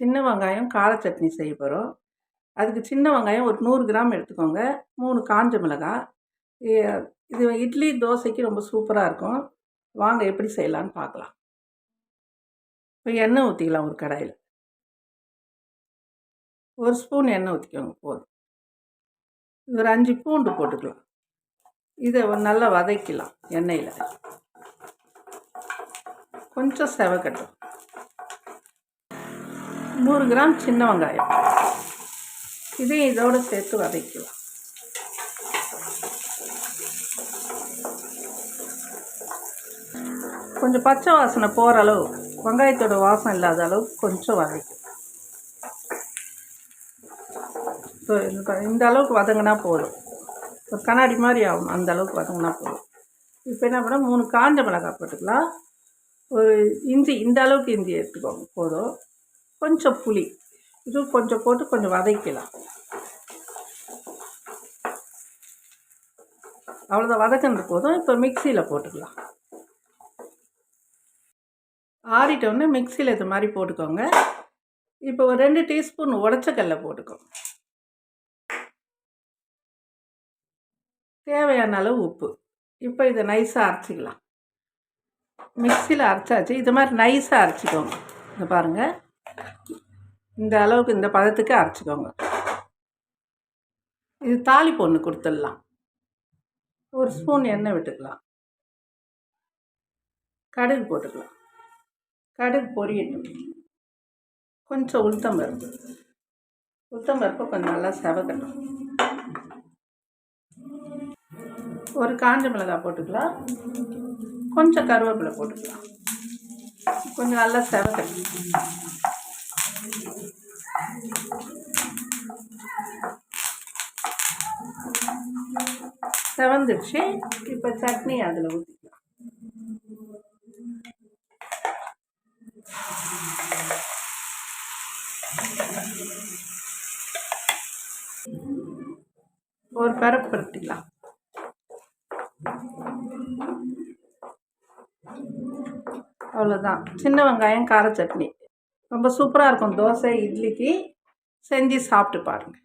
சின்ன வெங்காயம் கார சட்னி செய்ய போகிறோம் அதுக்கு சின்ன வெங்காயம் ஒரு நூறு கிராம் எடுத்துக்கோங்க. மூணு காஞ்ச மிளகாய் இது இட்லி தோசைக்கு ரொம்ப சூப்பராக இருக்கும். வாங்க எப்படி செய்யலான்னு பார்க்கலாம். இப்போ எண்ணெய் ஊற்றிக்கலாம் ஒரு கடாயில். ஒரு ஸ்பூன் எண்ணெய் ஊற்றிக்கோங்க போதும். ஒரு அஞ்சு பூண்டு போட்டுக்கலாம். இதை ஒரு நல்லா வதக்கலாம் எண்ணெயில். கொஞ்சம் செவக்கட்டும். நூறு கிராம் சின்ன வெங்காயம். இதையும் இதோடு சேர்த்து வதக்கலாம் கொஞ்சம் பச்சை வாசனை போகிற அளவு வெங்காயத்தோட வாசம் இல்லாத அளவுக்கு கொஞ்சம் வதக்கும் இந்த- அளவுக்கு வதங்கினா போதும். ஒரு கண்ணாடி மாதிரி ஆகும் அந்த அளவுக்கு வதங்கினா போதும். இப்போ என்ன பண்ணால் மூணு காஞ்ச மிளகாய் போட்டுக்கலாம். ஒரு இஞ்சி இந்த அளவுக்கு இஞ்சி எடுத்துக்கோங்க போதும். கொஞ்சம் புளி. இது கொஞ்சம் போட்டு கொஞ்சம் வதக்கலாம் அவ்வளோதான் வதக்கினது போதும். இப்போ மிக்சியில் போட்டுக்கலாம். ஆறிட்டோடனே மிக்சியில் இது மாதிரி போட்டுக்கோங்க. இப்போ ஒரு ரெண்டு டீஸ்பூன் உடச்சக்கல்ல போட்டுக்கோங்க. தேவையான அளவு உப்பு. இப்போ இதை நைஸாக அரைச்சிக்கலாம். மிக்சியில் அரைச்சாச்சு. இது மாதிரி நைஸாக அரைச்சிக்கோங்க. இந்த பாருங்கள் இந்த அளவுக்கு இந்த பதத்துக்கு அரைச்சிக்கோங்க. இது தாளிப்பு ஒன்று கொடுத்துடலாம். ஒரு ஸ்பூன் எண்ணெய் விட்டுக்கலாம். கடுகு போட்டுக்கலாம். கடுகு பொரியட்டும். கொஞ்சம் உளுத்தம் பருப்பு. உளுத்தம் பருப்பு கொஞ்சம் நல்லா செவக்கட்டும். ஒரு காஞ்ச மிளகாய் போட்டுக்கலாம். கொஞ்சம் கருவேப்பிலை போட்டுக்கலாம். கொஞ்சம் நல்லா செவக்கட்டும். செவந்துடுச்சு இப்போ சட்னி அதில் ஊற்றிக்கலாம் ஒரு பரப்பு பரட்டிக்கலாம் அவ்வளோதான் சின்ன வெங்காயம் கார சட்னி. ரொம்ப சூப்பராக இருக்கும் தோசை இட்லிக்கு. செஞ்சு சாப்பிட்டு பாருங்கள்